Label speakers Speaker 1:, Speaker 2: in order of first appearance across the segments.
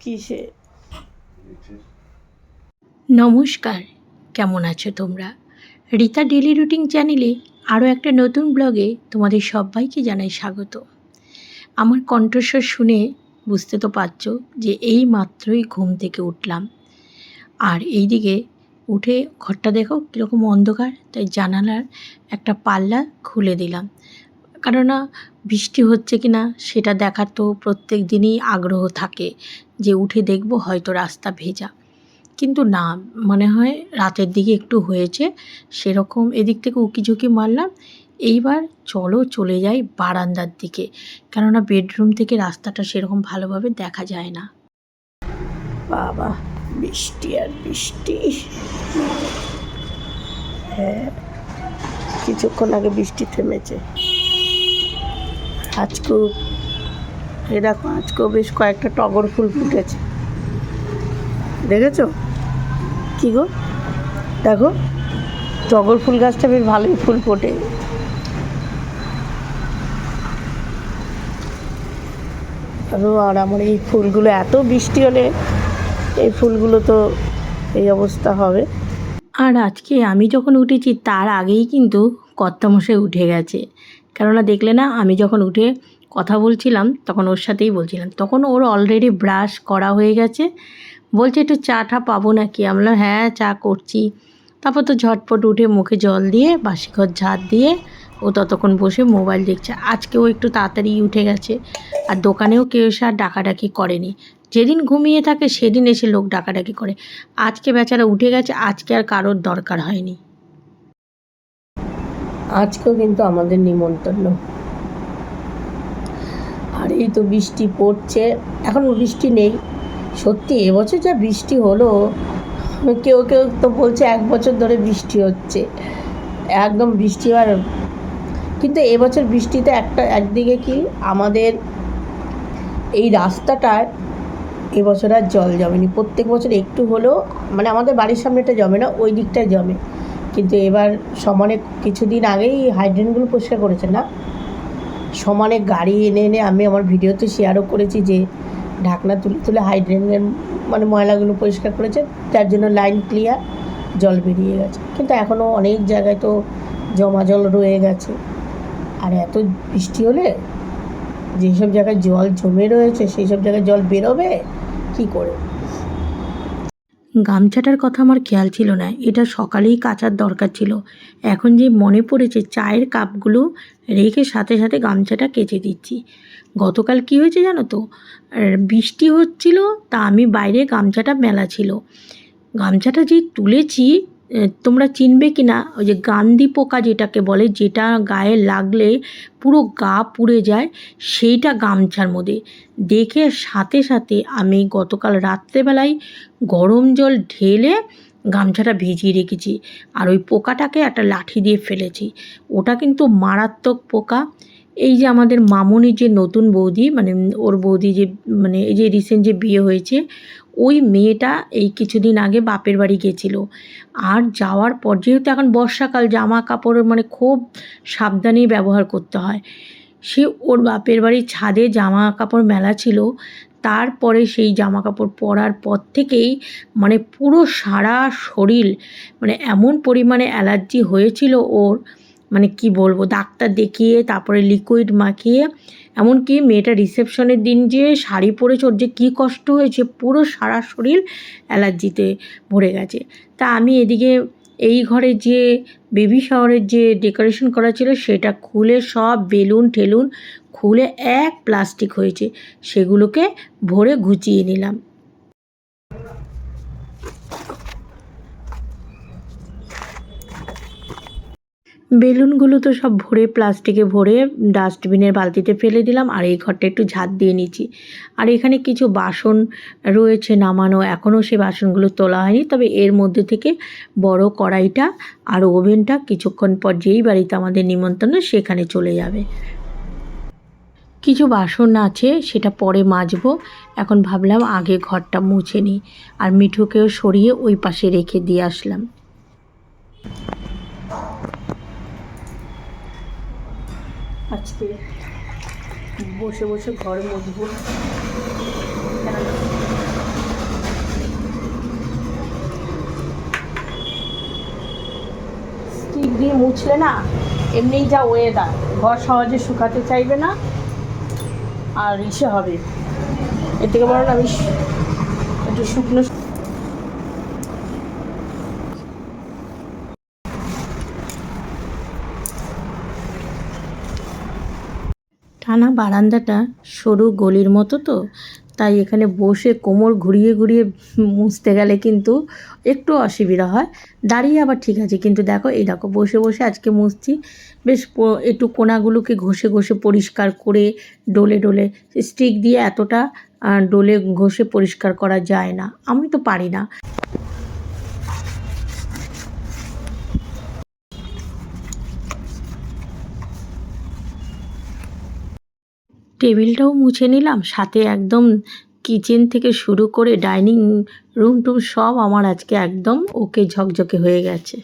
Speaker 1: কিসে? নমস্কার, কেমন আছো তোমরা? রীতা ডেলি রুটিন চ্যানেলে আরও একটা নতুন ব্লগে তোমাদের সবাইকে জানাই স্বাগত। আমার কণ্ঠস্বর শুনে বুঝতে তো পারছ যে এই মাত্রই ঘুম থেকে উঠলাম। আর এইদিকে উঠে ঘরটা দেখো কীরকম অন্ধকার, তাই জানালার একটা পাল্লা খুলে দিলাম। কেননা বৃষ্টি হচ্ছে কি না সেটা দেখার তো প্রত্যেক দিনই আগ্রহ থাকে যে উঠে দেখব হয়তো রাস্তা ভেজা। কিন্তু না, মনে হয় রাতের দিকে একটু হয়েছে, সেরকম এদিক থেকে উকিঝুঁকি মারলাম। এইবার চলো চলে যাই বারান্দার দিকে, কেননা বেডরুম থেকে রাস্তাটা সেরকম ভালোভাবে দেখা যায় না। বাবা, বৃষ্টি আর বৃষ্টি। হ্যাঁ কিছুক্ষণ আগে বৃষ্টি থেমেছে। আজকেও এ দেখো, আজকেও বেশ কয়েকটা টগর ফুল ফুটেছে। দেখেছ? কি গো? দেখো, টগর ফুল গাছটা বেশ ভালোই ফুল ফোটে। আর আমার এই ফুলগুলো, এত বৃষ্টি হলে এই ফুলগুলো তো এই অবস্থা হবে। আর আজকে আমি যখন উঠেছি, তার আগেই কিন্তু কর্তামশাই উঠে গেছে। কেননা দেখলে না, আমি যখন উঠে কথা বলছিলাম, তখন ওর সাথেই বলছিলাম। তখন ওর অলরেডি ব্রাশ করা হয়ে গেছে। বলছে, একটু চা টা পাবো নাকি? আমি বললাম হ্যাঁ চা করছি। তারপর তো ঝটপট উঠে মুখে জল দিয়ে বাসি ঘর ঝাড় দিয়ে, ও ততক্ষণ বসে মোবাইল দেখছে। আজকেও একটু তাড়াতাড়ি উঠে গেছে। আর দোকানেও কেউ এসে আর ডাকাডাকি করেনি। যেদিন ঘুমিয়ে থাকে, সেদিন এসে লোক ডাকাডাকি করে। আজকে বেচারা উঠে গেছে, আজকে আর কারোর দরকার হয়নি। আজকেও কিন্তু আমাদের নিমন্ত্রণ। আর এই তো বৃষ্টি পড়ছে এখন বৃষ্টি নেই। সত্যি, এবছর যা বৃষ্টি হলো কেউ কেউ তো বলছে এক বছর ধরে বৃষ্টি হচ্ছে। একদম বৃষ্টি আর কিন্তু এবছর বৃষ্টিতে একটা, একদিকে কি আমাদের এই রাস্তাটায় এবছর আর জল জমেনি। প্রত্যেক বছর একটু হলেও মানে আমাদের বাড়ির সামনেটা জমে না, ওই দিকটায় জমে। কিন্তু এবার সমানে কিছুদিন আগেই হাইড্রেনগুলো পরিষ্কার করেছে না? সমানে গাড়ি এনে এনে আমি আমার ভিডিওতে শেয়ারও করেছি যে ঢাকনা তুলে তুলে হাইড্রেনের মানে ময়লাগুলো পরিষ্কার করেছে যার জন্য লাইন ক্লিয়ার জল বেরিয়ে গেছে। কিন্তু এখনও অনেক জায়গায় তো জমা জল রয়ে গেছে। আর এত বৃষ্টি হলে যেসব জায়গায় জল জমে রয়েছে সেই সব জায়গায় জল বেরোবে? কি করে? গামছাটার কথা আমার খেয়াল ছিল না। এটা সকালেই কাচার দরকার ছিল। এখন যে মনে পড়েছে চায়ের কাপগুলো রেখে সাথে সাথে গামছাটা কেচে দিচ্ছি। গতকাল কি হয়েছে জানো তো? বৃষ্টি হচ্ছিল, তা আমি বাইরে গামছাটা মেলা ছিল। গামছাটা যে তুলেছি তোমরা চিনবে কি না? ওই যে গান্ধি পোকা যেটাকে বলে, যেটা গায়ে লাগলে পুরো গা পুড়ে যায়, সেইটা গামছার মধ্যে। দেখে সাথে সাথে আমি গতকাল রাত্রেবেলায় গরম জল ঢেলে গামছাটা ভিজিয়ে রেখেছি। আর ওই পোকাটাকে একটা লাঠি দিয়ে ফেলেছি। ওটা কিন্তু মারাত্মক পোকা। এই যে আমাদের মামুনির যে নতুন বৌদি মানে ওর বৌদি যে মানে এই যে রিসেন্ট যে বিয়ে হয়েছে, ওই মেয়েটা এই কিছুদিন আগে বাপের বাড়ি গেছিল। আর যাওয়ার পর, যেহেতু এখন বর্ষাকাল, জামা কাপড় মানে খুব সাবধানেই ব্যবহার করতে হয়। সে ওর বাপের বাড়ির ছাদে জামা কাপড় মেলা ছিল। তারপরে সেই জামা কাপড় পরার পর থেকেই মানে পুরো সারা শরীর মানে এমন পরিমাণে অ্যালার্জি হয়েছিল ওর মানে কি বলব, ডাক্তার দেখিয়ে, তারপরে লিকুইড মাখিয়ে, এমনকি মেয়েটা রিসেপশনের দিন যে শাড়ি পরেছে, ওর যে কী কষ্ট হয়েছে, পুরো সারা শরীর অ্যালার্জিতে ভরে গেছে। তা আমি এদিকে এই ঘরে যে বেবি শাওয়ারের যে ডেকোরেশন করা ছিল সেটা খুলে সব বেলুন ঠেলুন খুলে এক প্লাস্টিক হয়েছে, সেগুলোকে ভরে গুছিয়ে নিলাম। বেলুনগুলো তো সব ভরে প্লাস্টিকে ভরে ডাস্টবিনের বালতিতে ফেলে দিলাম আর এই ঘরটা একটু ঝাঁট দিয়ে নিচ্ছি। আর এখানে কিছু বাসন রয়েছে নামানো, এখনও সে বাসনগুলো তোলা হয়নি। তবে এর মধ্যে থেকে বড় কড়াইটা আর ওভেনটা কিছুক্ষণ পর যেই বাড়িতে আমাদের নিমন্ত্রণ সেখানে চলে যাবে। কিছু বাসন আছে, সেটা পরে মাজবো। এখন ভাবলাম আগে ঘরটা মুছে নিই আর মিঠুকেও সরিয়ে ওই পাশে রেখে দিয়ে আসলাম। আজকে বসে বসে ঘর মুছবো স্টিক দিয়ে মুছলে না, এমনিই যা ওয়েদার ঘর সহজে শুকাতে চাইবে না, আর ইসে হবে। এর থেকে বরং আমি একটু শুকনো টানা বারান্দাটা সরু গলির মতো তো, তাই এখানে বসে কোমর ঘুরিয়ে ঘুরিয়ে মুছতে গেলে কিন্তু একটু অসুবিধা হয়। দাঁড়িয়ে আবার ঠিক আছে, কিন্তু দেখো এই দেখো বসে বসে আজকে মুছছি। বেশ একটু কোনাগুলোকে ঘষে ঘষে পরিষ্কার করে ডোলে ডোলে স্টিক দিয়ে এতটা ডোলে ঘষে পরিষ্কার করা যায় না। আমি তো পারি না। টেবিলটাও মুছে নিলাম। সাথে একদম কিচেন থেকে শুরু করে ডাইনিং রুম টুম সব আমার আজকে একদম ওকে ঝকঝকে হয়ে গেছে।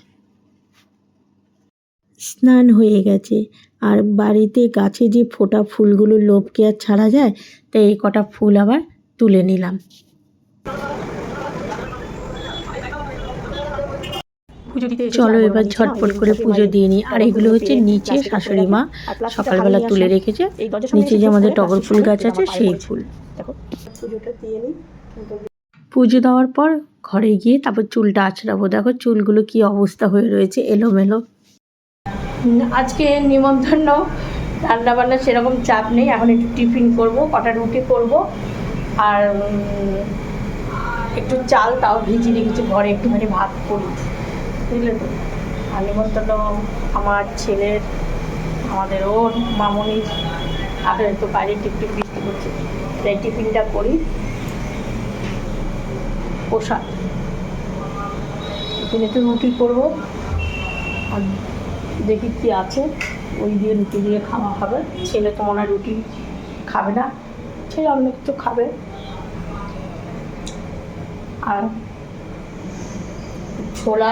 Speaker 1: স্নান হয়ে গেছে। আর বাড়িতে গাছে যে ফোটা ফুলগুলো লোভকে আর ছাড়া যায়, তাই এই কটা ফুল আবার তুলে নিলাম। চলো এবার ঝটপট করে পুজো দিয়ে নিই। আর এগুলো হচ্ছে নিচে শাশুড়ি মা সকালবেলা তুলে রেখেছে। নিচে যে আমাদের টগর ফুল গাছ আছে সেই ফুল।
Speaker 2: পুজোটা দিয়ে নিই।
Speaker 1: পুজো দেওয়ার পর ঘরে গিয়ে তারপর চুলটা আছড়াবো। দেখো চুলগুলো কি অবস্থা হয়ে রয়েছে এলোমেলো। আজকে নিমন্ত্রণ রান্না বান্না সেরকম চাপ নেই। এখন একটু টিফিন করব কটা রুটি করব। আর একটু চাল তাও ভিজিয়ে রেখেছি। ঘরে একটুখানি ভাত করি। বুঝলে তো আর নিমন্ত্রণ আমার ছেলের, আমাদের ওর মামনির আর তো বাইরে টিপটিপ বৃষ্টি করছে তাই টিফিনটা করি। প্রসাদ। এখানে তো রুটি করব। আর দেখি কি আছে। ওই দিয়ে রুটি দিয়ে খাওয়া হবে। ছেলে তো মনে রুটি খাবে না। ছেলে অন্য কিছু খাবে। আর ছোলা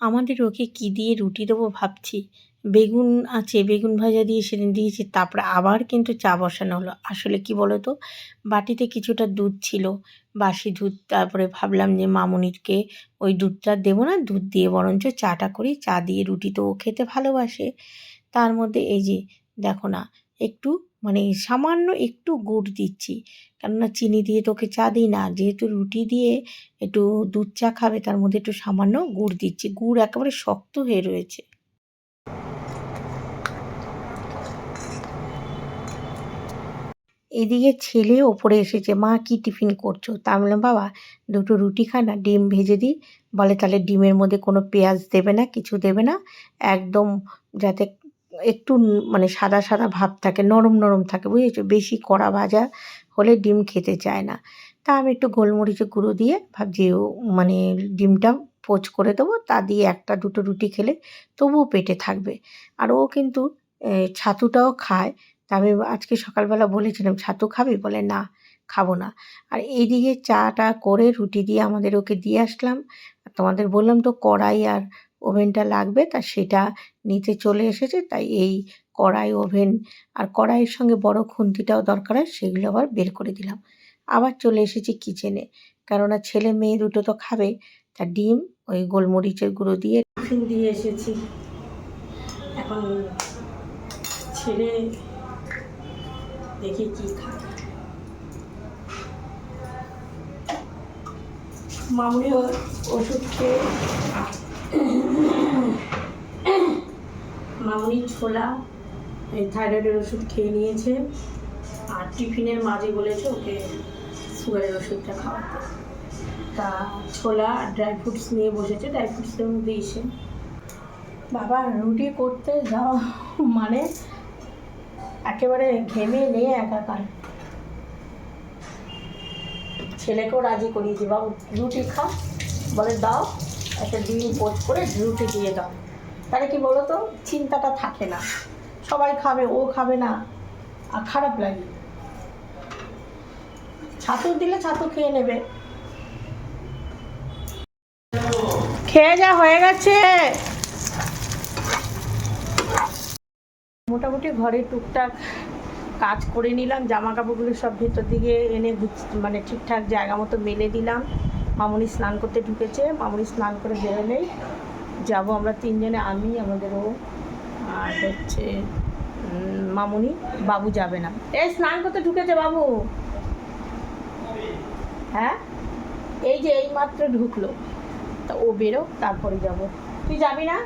Speaker 1: আমাদের ওকে কী দিয়ে রুটি দেবো ভাবছি। বেগুন আছে, বেগুন ভাজা দিয়ে সেদিন দিয়েছি, তারপরে আবার কিন্তু চা বসানো হলো। আসলে কি বলো তো বাটিতে কিছুটা দুধ ছিল, বাসি দুধ, তারপরে ভাবলাম যে মামুনিরকে ওই দুধটা দেবো না, দুধ দিয়ে বরঞ্চ চাটা করি। চা দিয়ে রুটি তো ও খেতে ভালোবাসে। তার মধ্যে এই যে দেখো না, একটু মানে সামান্য একটু গুড় দিচ্ছি। কেননা চিনি দিয়ে তোকে চা দিই না, যেহেতু রুটি দিয়ে একটু দুধ চা খাবে, তার মধ্যে একটু সামান্য গুড় দিচ্ছি। গুড় একেবারে শক্ত হয়ে রয়েছে। এদিকে ছেলে ওপরে এসেছে, মা, কি টিফিন করছ? তা বললাম, বাবা, দুটো রুটি খা না ডিম ভেজে দিই। বলে, তাহলে ডিমের মধ্যে কোনো পেঁয়াজ দেবে না, কিছু দেবে না, একদম যাতে একটু মানে সাদা সাদা ভাব থাকে, নরম নরম থাকে, বুঝেছ? বেশি কড়া ভাজা হলে ডিম খেতে চায় না। তা আমি একটু গোলমরিচের গুঁড়ো দিয়ে ভাবছি মানে ডিমটা পোচ করে দেবো, তা দিয়ে একটা দুটো রুটি খেলে তবুও পেটে থাকবে। আর ও কিন্তু ছাতুটাও খায়। তা আমি আজকে সকালবেলা বলেছিলাম, ছাতু খাবি? বলে, না, খাব না। আর এইদিকে চাটা করে রুটি দিয়ে আমাদের ওকে দিয়ে আসলাম। তোমাদের বললাম তো কড়াই আর ওভেনটা লাগবে তা সেটা নিতে চলে এসেছে, তাই এই কড়াই ওভেন আর কড়াইয়ের সঙ্গে বড় খুন্তিটাও দরকার হয় সেগুলো আবার বের করে দিলাম। আবার চলে এসেছি কিচেনে, কেননা ছেলে মেয়ে দুটো তো খাবে, তা ডিম, ওই গোলমরিচের গুঁড়ো দিয়ে টিফিন দিয়ে এসেছি। এখন ছেলে দেখি কি খায়। মামুনি ওষুধ খেয়ে মামুনি ছোলা থাইরয়েডের ওষুধ খেয়ে নিয়েছে। আর টিফিনের মাঝে বলেছে ওকে সুগারের ওষুধটা খাওয়াতে। তা ছোলা আর ড্রাই ফ্রুটস নিয়ে বসেছে ড্রাই ফ্রুটসের মধ্যে এসে বাবা, রুটি করতে যাওয়া মানে একেবারে ঘেমে নিয়ে একাকার। ছেলেকেও রাজি করিয়েছি। বাবু, রুটি খা, বলে দাও। একটা ডিম পোচ করে রুটি দিয়ে দাও। তাহলে কি বলো তো চিন্তাটা থাকে না। সবাই খাবে, ও খাবে না। আর খারাপ লাগে।
Speaker 2: ছাতু দিলে ছাতু খেয়ে নেবে। খেয়ে যা, হয়ে গেছে। মোটামুটি ঘরে টুকটাক কাজ করে নিলাম জামা কাপড়গুলো সব ভেতর দিকে এনে মানে ঠিকঠাক জায়গা মতো মেলে দিলাম। মামুনি স্নান করতে ঢুকেছে, মামুনি স্নান করে বেরোলেই যাব আমরা তিনজনে, আমি আমাদেরও আর হচ্ছে মামুনি, বাবু যাবে না। এই স্নান করতে ঢুকেছে বাবু। হ্যাঁ? এই যে এই মাত্র ঢুকলো। তা ও বেরো তারপরে যাব। তুই যাবি না?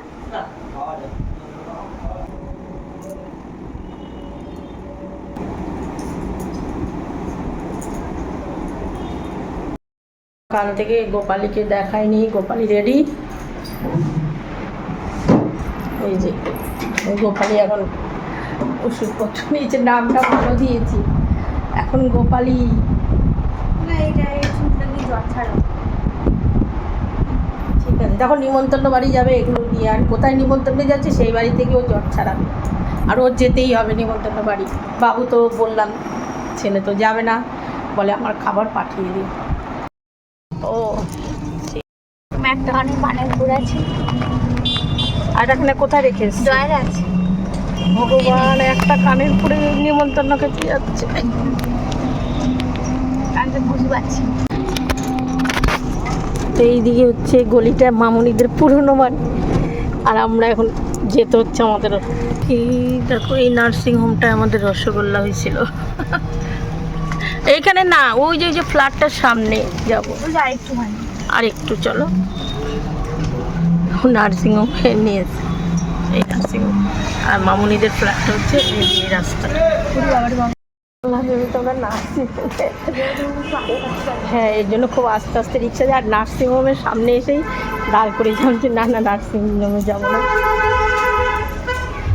Speaker 2: কাল থেকে গোপালীকে দেখায়নি গোপালী রেডি এই যে গোপালী এখন ওষুধপত্র নিয়েছে নামটা ভালো দিয়েছি। এখন গোপালী ঠিক আছে যখন নিমন্ত্রণ বাড়ি যাবে এগুলো নিয়ে আর কোথায় নিমন্ত্রণে যাচ্ছে সেই বাড়ি থেকে ও জ্বর ছাড়াবে। আর ওর যেতেই হবে নিমন্ত্রণ বাড়ি। বাবু তো বললাম ছেলে তো যাবে না বলে আমার খাবার পাঠিয়ে দিই ও। আর এখানে কোথায়
Speaker 3: আছে।
Speaker 2: ভগবান একটা কানের পরে নিমন্ত্রণ যাচ্ছে।
Speaker 3: কানটা বুঝতে পারছি।
Speaker 2: তো এইদিকে হচ্ছে গলিটা মামুনিদের পুরনো বাড়ি। আর আমরা এখন যেতে হচ্ছে আমাদের এই দেখো এই নার্সিং হোমটা আমাদের রসগোল্লা হয়েছিল। এইখানে না, ওই যে ওই যে ফ্ল্যাটটার সামনে যাব। আর একটু চলো। নার্সিং হোম নিয়ে এসে এই নার্সিং হোম আর মামুনিদের ফ্ল্যাটটা হচ্ছে এই তোমরা হ্যাঁ এর জন্য খুব আস্তে আস্তে রিক্সা যায়। আর নার্সিং হোমের সামনে এসেই দাঁড় করে যে, না না নার্সিং হোমে যাব না।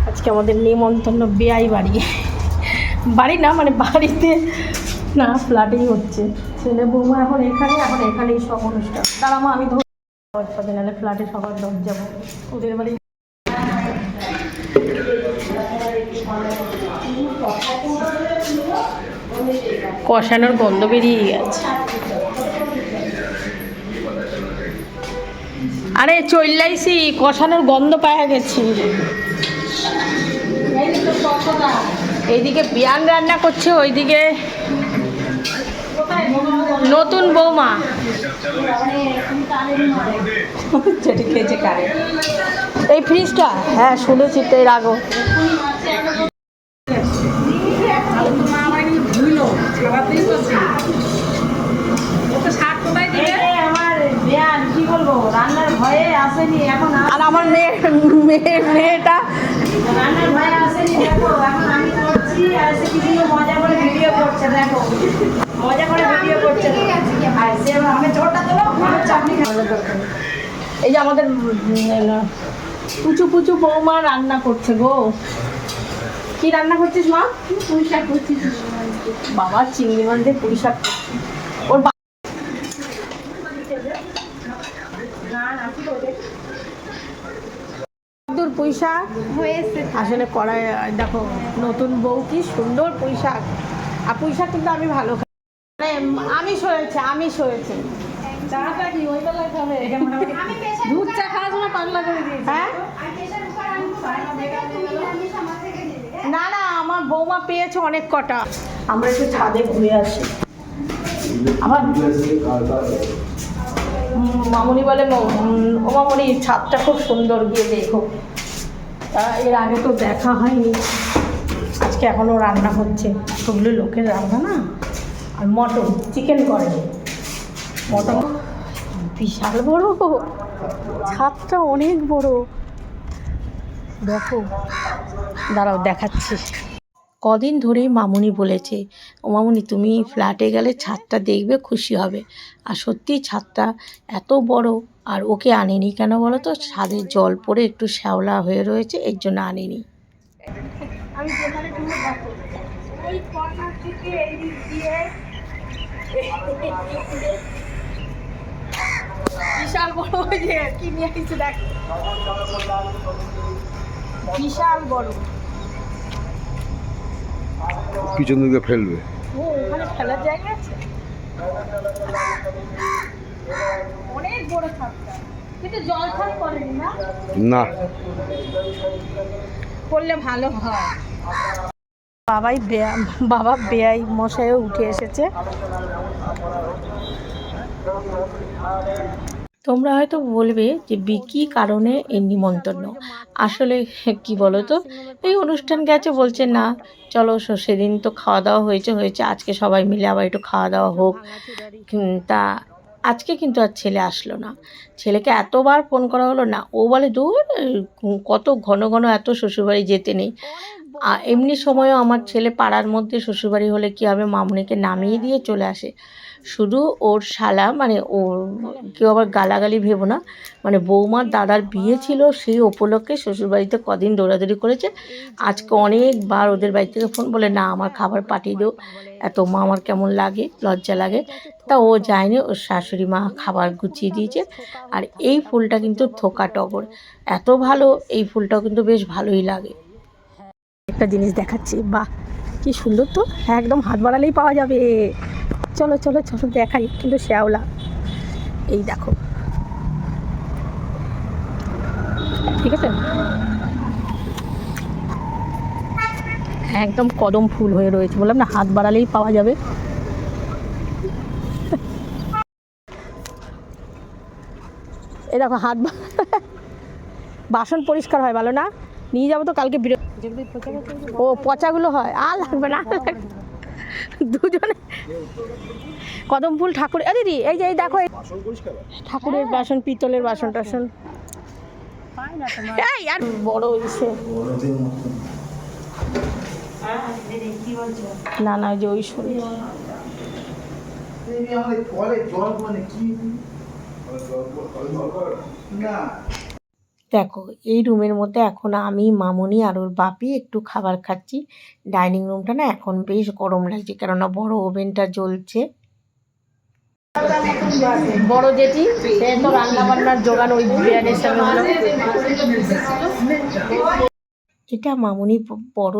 Speaker 2: আজকে আমাদের নিমন্ত্রণ, বেয়াই বাড়ি। বাড়ি না মানে বাড়িতে না ফ্ল্যাটেই হচ্ছে। ছেলে বৌমা এখন এখানে এখন এখানেই সব অনুষ্ঠান। দাঁড়া মা, আমি ধর নাহলে ফ্ল্যাটে সবার লোক যাব ওদের বাড়ি কষানোর গন্ধ বেরিয়ে গেছে। আরে চল্লাইছি কষানোর গন্ধ পাওয়া গেছি। এইদিকে বিয়ান রান্না করছে, ওইদিকে নতুন বৌমা। যেটি খেয়েছে কারে। এই ফ্রিজটা? হ্যাঁ শুনেছি তো এর আগো আর আমার মেয়ে মেয়ে মেয়েটা
Speaker 3: রান্নার ভয়ে আসেনি দেখো এখন আমি করছি আর সে কি সুন্দর মজা করে ভিডিও করছে দেখো মজা করে ভিডিও করছে আর সে আমি ছোটটা দিল চাটনি
Speaker 2: এই যে আমাদের পুচু পুচু বৌমা রান্না করছে গো। কি রান্না করছিস মা?
Speaker 3: পুঁই শাক করছি
Speaker 2: বাবা চিংড়ি মাছ দিয়ে পুঁই শাক ওর দূর পুঁই শাক।
Speaker 3: হয়েছে।
Speaker 2: আসলে কড়াই দেখো নতুন বউ কি সুন্দর পুঁই শাক। আর পুঁই শাক কিন্তু আমি ভালো খাই। মানে আমি সয়েছে আমি সয়েছে। চাটা কি ওই বেলায় খাবে দুধ চা খাওয়ার জন্য পাগলা করে দিয়েছে। হ্যাঁ? না। না আমার বৌমা পেয়েছে অনেক কটা। আমরা একটু ছাদে ঘুরে আসি। আমার মামুনি বলে ও মামুনি ছাদটা খুব সুন্দর গিয়ে দেখো। তা এর আগে তো দেখা হয়নি। আজকে এখনও রান্না হচ্ছে। এতগুলো লোকের রান্না না? আর মটন চিকেন করে। মটন বিশাল বড়। ছাদটা অনেক বড়। দেখো, দাঁড়াও, দেখাচ্ছি। কদিন ধরেই মামুনি বলেছে, ও মামুনি, তুমি ফ্ল্যাটে গেলে ছাদটা দেখবে, খুশি হবে। আর সত্যি ছাদটা এত বড়, আর ওকে আনেনি কেন বলো তো? ছাদে জল পড়ে একটু শ্যাওলা হয়ে রয়েছে, এর জন্য আনেনি।
Speaker 3: আমি যেখানে তুমি দেখো ওই কর্নার থেকে এই দিক দিয়ে
Speaker 2: বিশাল বড় ওই যে কি নিয়ে আসছে দেখ। বিশাল বড়।
Speaker 4: পিছন দিকে ফেলবে?
Speaker 2: ও ওখানে ফেলার জায়গা আছে?
Speaker 1: অনেক বড় কিন্তু জল করেনি না?
Speaker 4: না।
Speaker 1: করলে ভালো হয়। বাবাই বেয়া বাবা বেয়াই মশাইও উঠে এসেছে। তোমরা হয়তো বলবে যে বিকি কারণে এই নিমন্ত্রণ? আসলে কি বলো তো এই অনুষ্ঠান গেছে বলছে, না, চলো সেদিন তো খাওয়া দাওয়া হয়েছে হয়েছে, আজকে সবাই মিলে আবার একটু খাওয়া দাওয়া হোক তা আজকে কিন্তু আর ছেলে আসলো না। ছেলেকে এতবার ফোন করা হলো না, ও বলে, দূর কত ঘন ঘন এত শ্বশুরবাড়ি যেতে নেই। এমনি সময়ও আমার ছেলে পাড়ার মধ্যে শ্বশুরবাড়ি হলে কী হবে, মামুনিকে নামিয়ে দিয়ে চলে আসে। শুধু ওর শালা মানে ওর কেউ আবার গালাগালি ভেবো না মানে বৌমার দাদার বিয়ে ছিল সেই উপলক্ষে শ্বশুরবাড়িতে কদিন দৌড়াদৌড়ি করেছে। আজকে অনেকবার ওদের বাড়ি থেকে ফোন বলে, না, আমার খাবার পাঠিয়ে দিও। এত মা আমার কেমন লাগে? লজ্জা লাগে। তা ও যায়নি, ওর শাশুড়ি মা খাবার গুছিয়ে দিয়েছে। আর এই ফুলটা কিন্তু থোকা টগর। এত ভালো, এই ফুলটাও কিন্তু বেশ ভালোই লাগে। একটা জিনিস দেখাচ্ছি, বাহ, কি সুন্দর তো। একদম হাত বাড়ালেই পাওয়া যাবে। চলো চলো চলো দেখাই কিন্তু শ্যাওলা। এই দেখো। ঠিক আছে? হ্যাঁ, একদম কদম ফুল হয়ে রয়েছে। বললাম না হাত বাড়ালেই পাওয়া যাবে। এই দেখো হাত বাসন পরিষ্কার হয় ভালো না? নিয়ে যাব তো কালকে বিরো ও পচাগুলো হয়। আর লাগবে না। দুজনে কদম ফুল ঠাকুর এ দিদি এই যে এই দেখো ঠাকুরের বাসন পিতলের বাসন টাসন। এই আর বড় ইসে না না যে ওই শুনি দেখো এই রুমের মধ্যে এখন আমি মামুনি আর ওর বাপি একটু খাবার খাচ্ছি। ডাইনিং রুমটা না এখন বেশ গরম লাগছে কেননা বড় ওভেনটা জ্বলছে। বড় জেঠি সে তো রান্না বান্নার জোগান ওই বিরিয়ানির সঙ্গে এটা মামুনির ব- বড়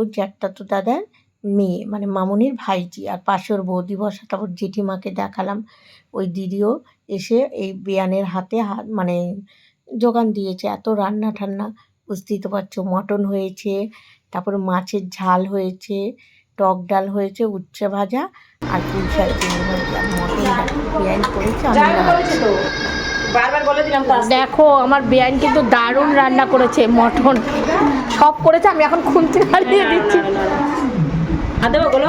Speaker 1: তো দাদার মেয়ে মানে মামুনির ভাইজি আর পাশে ওর বৌদি বসা তারপর জেঠিমাকে দেখালাম। ওই দিদিও এসে এই বিয়ানের হাতে হাত মানে যোগান দিয়েছে। এত রান্না ঠান্না বুঝতেই তো পারছ মটন হয়েছে তারপরে মাছের ঝাল হয়েছে টক ডাল হয়েছে উচ্ছে ভাজা আর পুঁইশাক চিংড়ি ভাজা মটন বিরিয়ানি করেছে আমি
Speaker 2: যাই
Speaker 1: রাঁধছি।
Speaker 2: বলেছে তো বারবার বলে দিলাম তো আসতে।
Speaker 1: দেখো আমার বেআইন কিন্তু দারুণ রান্না করেছে মটন। সব করেছে আমি এখন খুন্তি হারিয়ে দিচ্ছি।
Speaker 2: আর দেবো বলো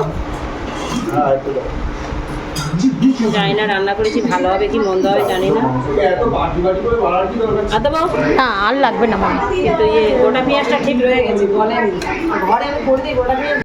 Speaker 2: জানি না রান্না করেছি ভালো হবে কি মন্দ হবে জানি না। আর দেবো?
Speaker 1: না আর লাগবে না মা।
Speaker 2: কিন্তু ইয়ে গোটা পেঁয়াজটা ঠিক রয়ে গেছে বলেন। ঘরে আমি করে দিই গোটা পেঁয়াজ।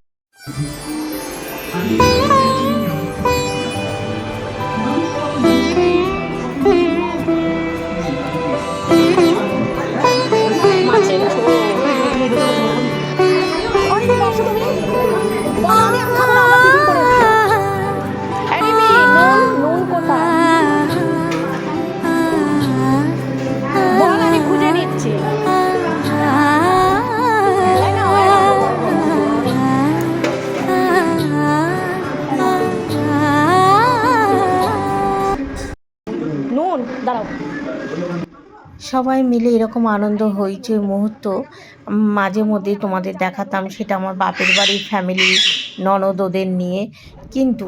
Speaker 1: সবাই মিলে এরকম আনন্দ হয়েছে মুহূর্ত মাঝে মধ্যে তোমাদের দেখাতাম, সেটা আমার বাপের বাড়ির ফ্যামিলি ননদ ওদের নিয়ে। কিন্তু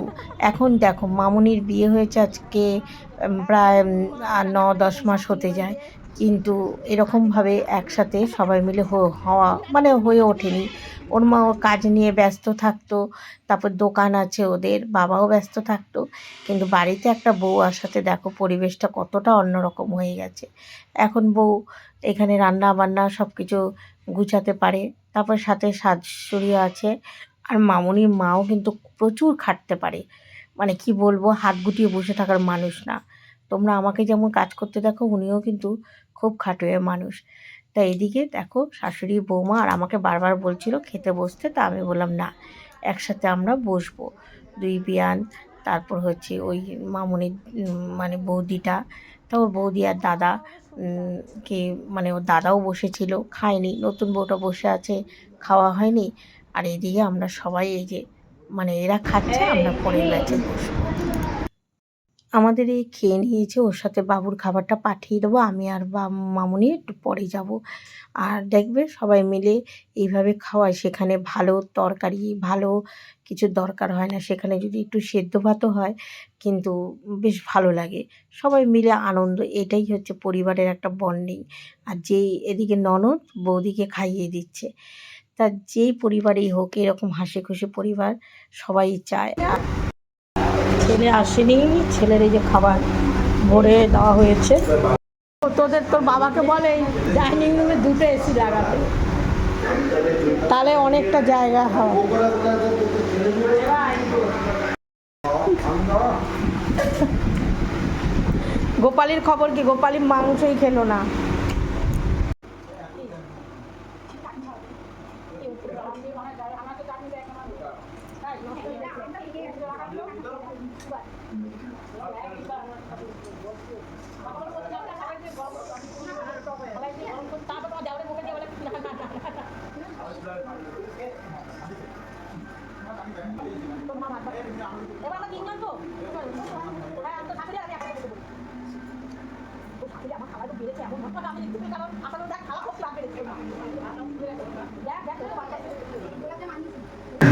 Speaker 1: এখন দেখো, মামুনির বিয়ে হয়েছে আজকে প্রায় ন, দশ মাস হতে যায়। কিন্তু এরকমভাবে একসাথে সবাই মিলে হওয়া মানে হয়ে ওঠেনি। ওর মা ওর কাজ নিয়ে ব্যস্ত থাকতো, তারপর দোকান আছে ওদের, বাবাও ব্যস্ত থাকতো। কিন্তু বাড়িতে একটা বউ আসাতে দেখো পরিবেশটা কতটা অন্যরকম হয়ে গেছে। এখন বউ এখানে রান্না বান্না সব কিছু গুছাতে পারে, তারপর সাথে শাশুড়ি আছে আর মামনির মাও কিন্তু প্রচুর খাটতে পারে। মানে কি বলব, হাত গুটিয়ে বসে থাকার মানুষ না। তোমরা আমাকে যেমন কাজ করতে দেখো, উনিও কিন্তু খুব খাটুয়ে মানুষ। তা এদিকে দেখো শাশুড়ি বৌমা আর আমাকে বারবার বলছিল খেতে বসতে তা আমি বললাম না একসাথে আমরা বসবো। দুই বিয়ান তারপর হচ্ছে ওই মামুনির মানে বৌদিটা তা ওর বৌদি আর দাদা কে মানে ওর দাদাও বসেছিল খায়নি নতুন বউটা বসে আছে খাওয়া হয়নি। আর এদিকে আমরা সবাই এই যে মানে এরা খাচ্ছে আমরা পরের ব্যাচে বসবো।
Speaker 2: আমাদের এই খেয়ে নিয়েছে ওর সাথে বাবুর খাবারটা পাঠিয়ে দেবো, আমি আর বা মামুনি একটু পরে যাব। আর দেখবে সবাই মিলে এইভাবে খাওয়ায়, সেখানে ভালো তরকারি, ভালো কিছু দরকার হয় না। সেখানে যদি একটু সেদ্ধ ভাতও হয়, কিন্তু বেশ ভালো লাগে। সবাই মিলে আনন্দ, এটাই হচ্ছে পরিবারের একটা বন্ডিং। আর যেই এদিকে ননদ বৌদিকে খাইয়ে দিচ্ছে। তা যেই পরিবারেই হোক, এরকম হাসি খুশি পরিবার সবাই চায়। ছেলে আসেনি। ছেলের এই যে খাবার ভরে দেওয়া হয়েছে। তোদের তোর বাবাকে বলে ডাইনিং রুমে দুটো এসি লাগাতে। তাহলে অনেকটা জায়গা হয়। গোপালির খবর কি? গোপালি মাংসই খেলো না।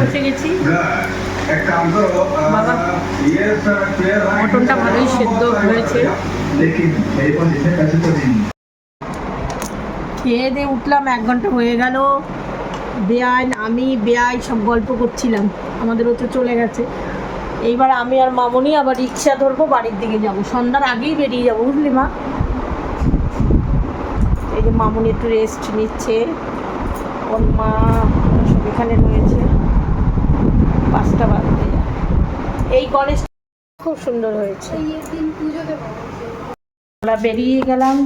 Speaker 2: বসে গেছি। মটনটা ভালোই সেদ্ধ হয়েছে। খেয়ে দিয়ে উঠলাম, এক ঘণ্টা হয়ে গেল। বেআইন, আমি বেআই সব গল্প করছিলাম। আমাদেরও তো চলে গেছে। এইবার আমি আর মামনি আবার রিক্সা ধরবো, বাড়ির দিকে যাব। সন্ধ্যার আগেই বেরিয়ে যাব, বুঝলি মা? মামনি একটু রেস্ট নিচ্ছে। ওর মা সব এখানে রয়েছে। পাঁচটা বাজতে এই গণেশ খুব সুন্দর হয়েছে। আমরা বেরিয়ে গেলাম।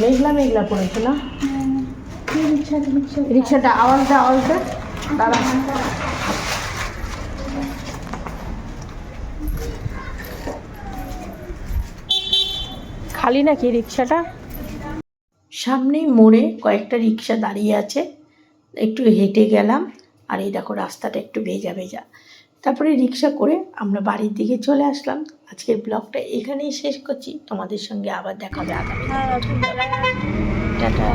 Speaker 2: মেঘলা মেঘলা পড়েছে না? রিক্সাটা, আওয়াজটা আওয়াজটা? দাঁড়া। খালি নাকি রিক্সাটা? সামনেই মোড়ে কয়েকটা রিক্সা দাঁড়িয়ে আছে। একটু হেঁটে গেলাম আর এই দেখো রাস্তাটা একটু ভেজা ভেজা। তারপরে রিক্সা করে আমরা বাড়ির দিকে চলে আসলাম। আজকের ব্লগটা এখানেই শেষ করছি। তোমাদের সঙ্গে আবার দেখা হবে আগামী টাটা।